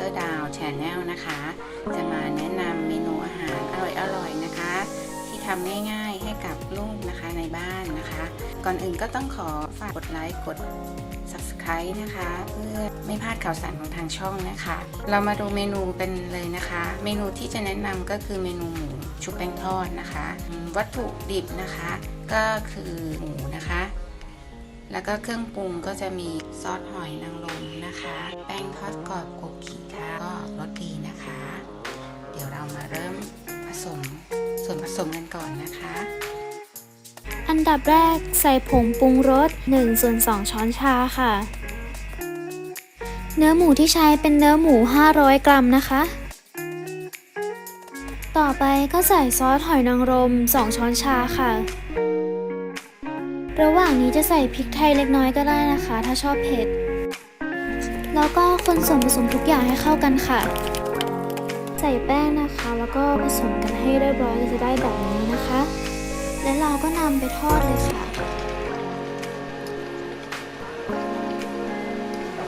ดรดาวแชนแนลนะคะ จะมาแนะนำเมนูอาหารอร่อยๆนะคะ ที่ทำง่ายๆให้กับลูกนะคะในบ้านนะคะ ก่อนอื่นก็ต้องขอฝากกดไลค์กด Subscribe นะคะ เพื่อไม่พลาดข่าวสารของทางช่องนะคะ เรามาดูเมนูเป็นเลยนะคะ เมนูที่จะแนะนำก็คือเมนูหมูชุบแป้งทอดนะคะ วัตถุดิบนะคะ ก็คือหมูนะคะแล้วก็เครื่องปรุงก็จะมีซอสหอยนางรมนะคะ แป้งทอดกรอบโกกิ สมส่วนผสมกันก่อนนะคะ อันดับแรกใส่ผงปรุงรส1ส่วน2ช้อนชาค่ะ เนื้อหมูที่ใช้เป็นเนื้อหมู 500 กรัมนะคะ ต่อไปก็ใส่ซอสหอยนางรม 2 ช้อนชาค่ะ ระหว่างนี้จะใส่พริกไทยเล็กน้อยก็ได้นะคะ ถ้าชอบเผ็ด แล้วก็คนส่วนผสมทุกอย่างให้เข้ากันค่ะ ใส่แป้งนะคะ แล้วก็ผสมกันให้เรียบร้อยจะได้แบบนี้นะคะ และเราก็นำไปทอดเลยค่ะ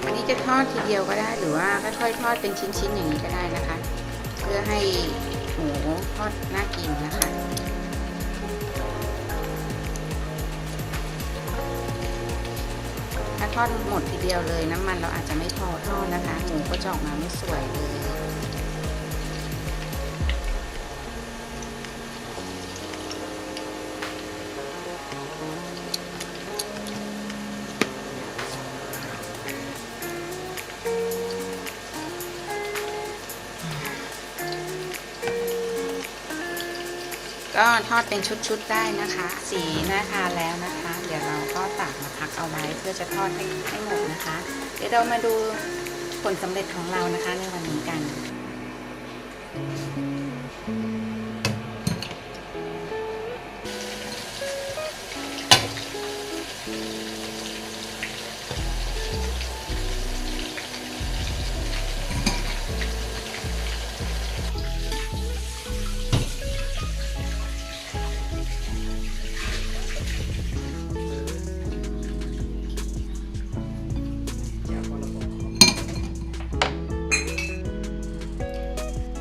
อันนี้จะทอดทีเดียวก็ได้หรือว่าค่อยๆทอดเป็นชิ้นๆอย่างนี้ก็ได้นะคะ เพื่อให้หมูทอดน่ากินนะคะถ้าทอดหมดทีเดียวเลยน้ำมันเราอาจจะไม่พอทอดนะคะหมูก็จะออกมาไม่สวยเลย ก็ทอดเป็นชุดๆได้นะคะ สีน่าทานแล้วนะคะ เดี๋ยวเราก็ตักมาพักเอาไว้เพื่อจะทอดให้ให้หมดนะคะ เดี๋ยวเรามาดูผลสำเร็จของเรานะคะในวันนี้กัน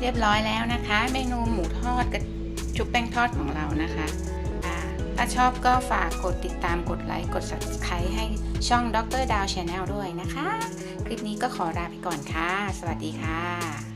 เรียบร้อยแล้วนะคะ เมนูหมูทอดกับชุบแป้งทอดของเรานะคะถ้าชอบก็ฝากกดติดตามกดไลค์ กด subscribe ให้ช่องดรดาวชาแนลด้วยนะคะ คลิปนี้ก็ขอลาไปก่อนค่ะ สวัสดีค่ะ